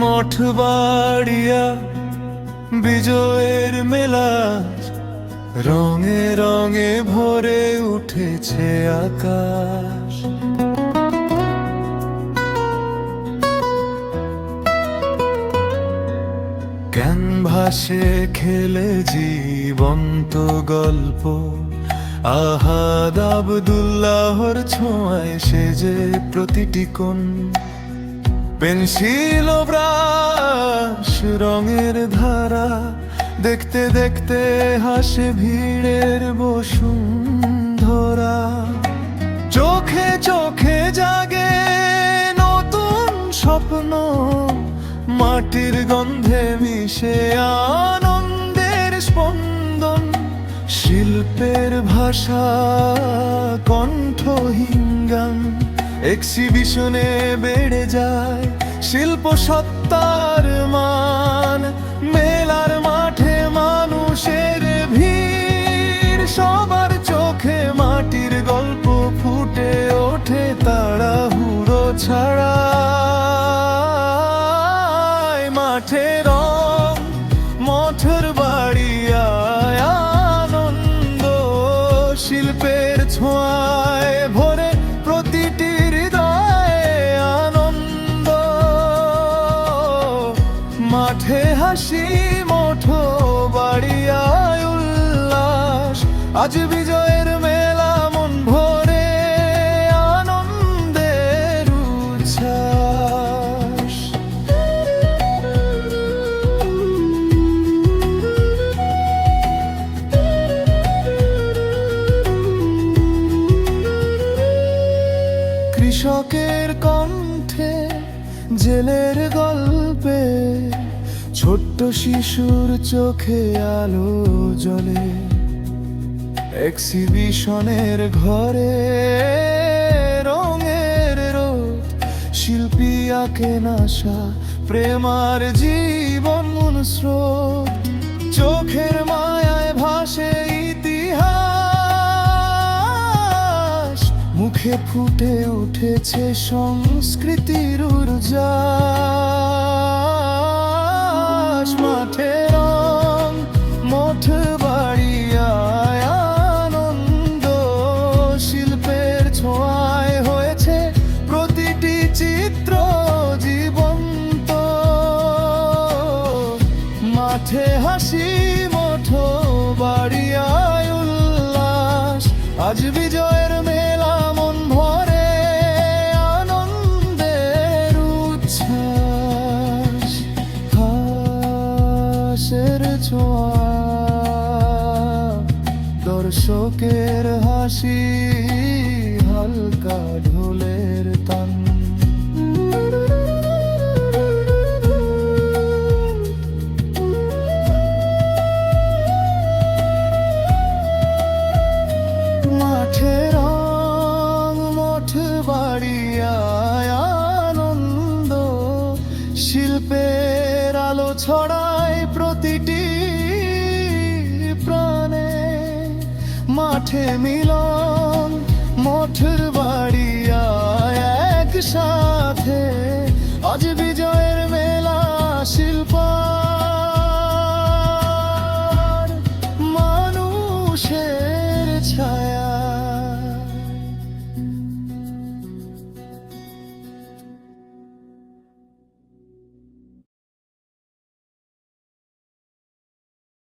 বাড়িয়া বিজয়ের মেলা রঙে রঙে ভরে উঠেছে আকাশ। ক্যানভাসে খেলে জীবন্ত গল্প। আহাদ আবদুল্লাহর ছোঁয়ায় সে যে প্রতিটি কোণ। পেন্সিল ব্রাশ, রঙের ধারা, দেখতে দেখতে হাসে ভিড়ের বসুন্ধরা। চোখে চোখে জাগে নতুন স্বপ্ন, মাটির গন্ধে মিশে আনন্দের স্পন্দন, শিল্পের ভাষা কণ্ঠহীন গান। এক্সিবিশনে বেড়ে যায় শিল্প সত্তার মান। মেলার মাঠে মানুষের ভিড়। সবার চোখে মাটির গল্প ফুটে ওঠে তাড়াহুড়ো ছাড়া। হাসি, মঠো বাড়িয়ায় উল্লাস। আজ বিজয়ের মেলা মন ভরে আনন্দের উচ্ছ্বাস। কৃষকের কণ্ঠে জেলের গল্পে ছোট্ট শিশুর চোখে আলো জ্বলে এক্সিবিশনের ঘরে রঙের রোদ, শিল্পী আঁকে নাশা, প্রেমার জীবন স্রোত। চোখের মায়ায় ভাসে ইতিহাস, মুখে ফুটে উঠেছে সংস্কৃতির মাঠে হাসি, মঠো, বাড়িয়ায় উল্লাস। আজ বিজয়ের মেলা মন ভরে, আনন্দের উচ্ছ্বাস। হাসের ছোঁয়া। দর্শকের হাসি হালকা ঢোলের প্রতিটি প্রাণে মাঠে মিলন মঠের বাড়িয়ায়